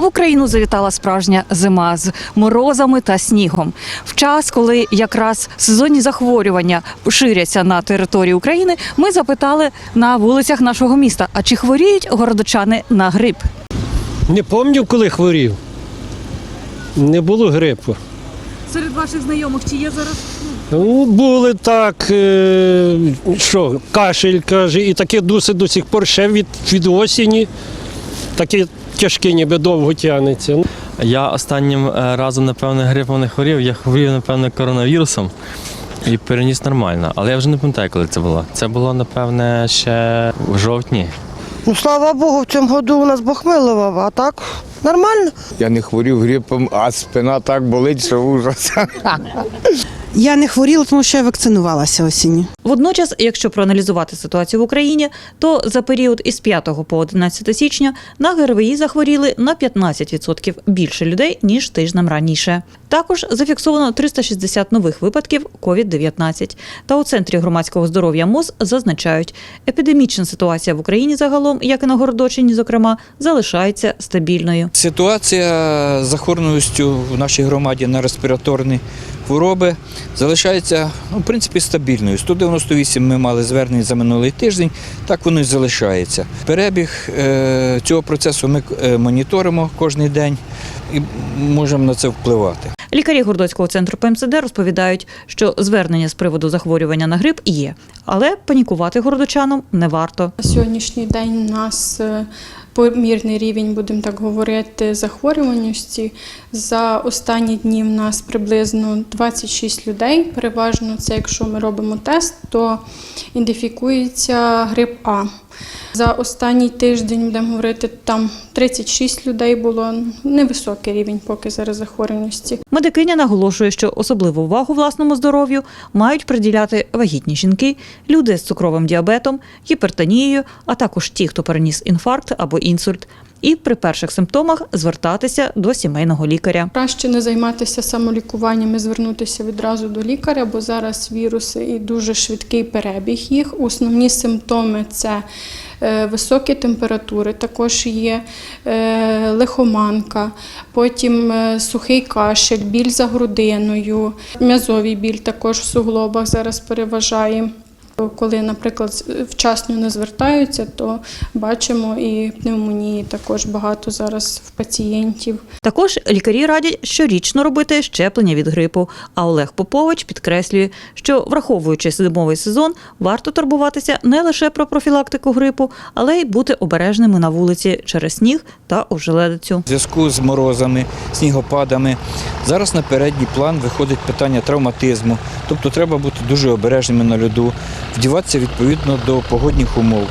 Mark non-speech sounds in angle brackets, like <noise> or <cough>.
В Україну завітала справжня зима з морозами та снігом. В час, коли якраз сезонні захворювання ширяться на території України, ми запитали на вулицях нашого міста: а чи хворіють городочани на грип? Не пам'ятаю, коли хворів. Не було грипу. Серед ваших знайомих чи є зараз? Ну, були так, е, що, кашель, каже, і таке досить до сих пор ще від, від осені. Таке тяжке, ніби довго тягнеться. Я останнім е, разом, напевне, грипом не хворів. Я хворів, напевне, коронавірусом і переніс нормально. Але я вже не пам'ятаю, коли це було. Це було, напевне, ще в жовтні. Ну, слава Богу, в цьому году у нас Бог милував, а так нормально. Я не хворів грипом, а спина так болить, що ужас. <laughs> Я не хворіла, тому що я вакцинувалася осінню. Водночас, якщо проаналізувати ситуацію в Україні, то за період із 5 по 11 січня на ГРВІ захворіли на 15% більше людей ніж тижнем раніше. Також зафіксовано 360 нових випадків COVID-19. Та у центрі громадського здоров'я МОЗ зазначають, епідемічна ситуація в Україні загалом, як і на Городочині, зокрема, залишається стабільною. Ситуація з захворюваністю в нашій громаді на респіраторні хвороби залишається ну, в принципі стабільною. 198 ми мали звернень за минулий тиждень, так воно і залишається. Перебіг е, цього процесу ми е, моніторимо кожен день і можемо на це впливати. Лікарі Гордоцького центру ПМСД розповідають, що звернення з приводу захворювання на грип є, але панікувати городочанам не варто. На сьогоднішній день у нас е, помірний рівень, будемо так говорити, захворюваності. За останні дні в нас приблизно 26 людей. Переважно це, якщо ми робимо тест, то ідентифікується грип А. За останній тиждень будемо говорити, там 36 людей було невисокий рівень поки зараз захворюваності. Медикиня наголошує, що особливу увагу власному здоров'ю мають приділяти вагітні жінки, люди з цукровим діабетом, гіпертонією, а також ті, хто переніс інфаркт або інсульт. І при перших симптомах звертатися до сімейного лікаря. Краще не займатися самолікуванням і звернутися відразу до лікаря, бо зараз віруси і дуже швидкий перебіг їх. Основні симптоми це високі температури, також є е, лихоманка, потім е, сухий кашель, біль за грудиною, м'язовий біль також в суглобах зараз переважає. Коли, наприклад, вчасно не звертаються, то бачимо і пневмонії також багато зараз в пацієнтів. Також лікарі радять щорічно робити щеплення від грипу. А Олег Попович підкреслює, що враховуючи зимовий сезон, варто турбуватися не лише про профілактику грипу, але й бути обережними на вулиці через сніг та ожеледицю. В зв'язку з морозами, снігопадами зараз на передній план виходить питання травматизму. Тобто треба бути дуже обережними на льоду, вдіватися відповідно до погодних умов.